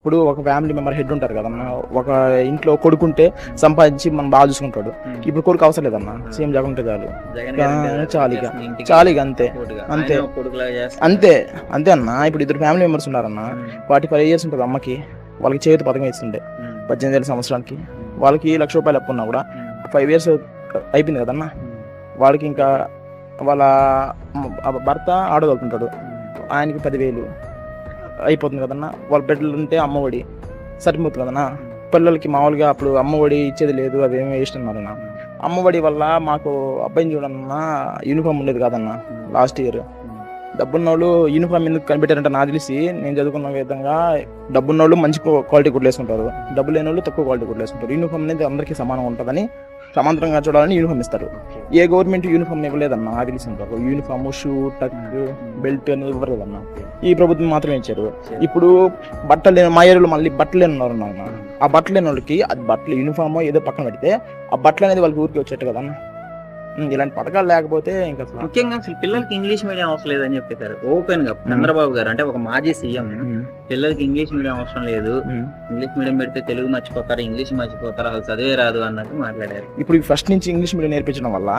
ఇప్పుడు ఒక family member head ఉంటారు కదన్న ఒక ఇంట్లో కొడుకుంటే సంపాదించి మనం బాగా చూసుకుంటాడు. ఇప్పుడు కొడుకు అవసరం లేదన్న జగన్ ఉంటే చాలు. జగన్ ఉంటే చాలు ఇక. చాలు ఇక అంతే. అంతే. అంతే అంతే అన్న. ఇప్పుడు ఇద్దరు ఫ్యామిలీ మెంబర్స్ ఉన్నారన్న ఫార్టీ ఫైవ్ ఇయర్స్ ఉంటుంది అమ్మకి. వాళ్ళకి చేతి పథకం ఇస్తుండే ఉమ్, పద్దెనిమిది ఏళ్ళ సంవత్సరానికి. వాళ్ళకి లక్ష రూపాయలు అప్పు ఉన్నా కూడా ఫైవ్ ఇయర్స్ అయిపోయింది కదన్న. వాళ్ళకి ఇంకా వాళ్ళ భర్త ఆడగలుగుతుంటాడు. ఆయనకి పదివేలు అయిపోతుంది కదన్నా? వాళ్ళ బిడ్డలు ఉంటే అమ్మఒడి సరిపోతుంది కదన్నా? పిల్లలకి మామూలుగా అప్పుడు అమ్మఒడి ఇచ్చేది లేదు అవేమి వేస్ట్ అమ్మ అమ్మఒడి వల్ల మాకు అబ్బాయిని చూడన్నా యూనిఫామ్ ఉండేది కదన్నా లాస్ట్ ఇయర్ డబ్బున్నోళ్ళు యూనిఫామ్ ఎందుకు కనిపెట్టారంటే నాకు తెలిసి నేను చదువుకున్న విధంగా డబ్బున్నోళ్ళు మంచి క్వాలిటీ కుట్లు వేసుకుంటారు. డబ్బు లేని వాళ్ళు తక్కువ క్వాలిటీ కుట్లు వేసుకుంటారు. యూనిఫామ్ అనేది అందరికీ సమానం ఉంటుందని సమాంతరంగా చూడాలని యూనిఫామ్ ఇస్తారు. ఏ గవర్నమెంట్ యూనిఫామ్ ఇవ్వలేదన్న నాకు. తెలిసి ఉంటారు యూనిఫామ్ షూ టక్ బెల్ట్ అని ఇవ్వలేదన్న. ఈ ప్రభుత్వం మాత్రమే ఇచ్చారు. ఇప్పుడు బట్టలు లేని మా ఏరియాలో మళ్ళీ బట్టలు లేని ఉన్నారు నాన్న ఆ బట్టలు లేని వాళ్ళకి అది బట్టలు యూనిఫామ్ ఏదో పక్కన పెడితే ఆ బట్టలు అనేది వాళ్ళకి ఊరికి వచ్చేట్టు కదా ఇలాంటి పథకాలు లేకపోతే ఇంకా ముఖ్యంగా అసలు పిల్లలకి ఇంగ్లీష్ మీడియం అవసరం లేదని చెప్పేశారు ఓపెన్గా చంద్రబాబు గారు అంటే ఒక మాజీ సీఎం పిల్లలకి ఇంగ్లీష్ మీడియం అవసరం లేదు. ఇంగ్లీష్ మీడియం పెడితే తెలుగు మర్చిపోతారు ఇంగ్లీష్ మర్చిపోతారు అసలు చదివే రాదు అన్నట్టు మాట్లాడారు. ఇప్పుడు ఫస్ట్ నుంచి ఇంగ్లీష్ మీడియం నేర్పించడం వల్ల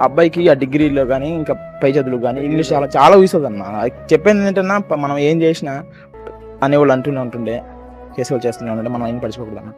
అబ్బాయికి ఆ డిగ్రీలో కానీ ఇంకా పై చదువులు కానీ ఇంగ్లీష్ చాలా చాలా యూస్ అన్న చెప్పేది ఏంటన్నా మనం ఏం చేసినా అనేవాళ్ళు అంటూనే ఉంటుండే చేసేవాళ్ళు చేస్తూనే ఉంటుండే మనం ఏం పడిచిపోకూడదు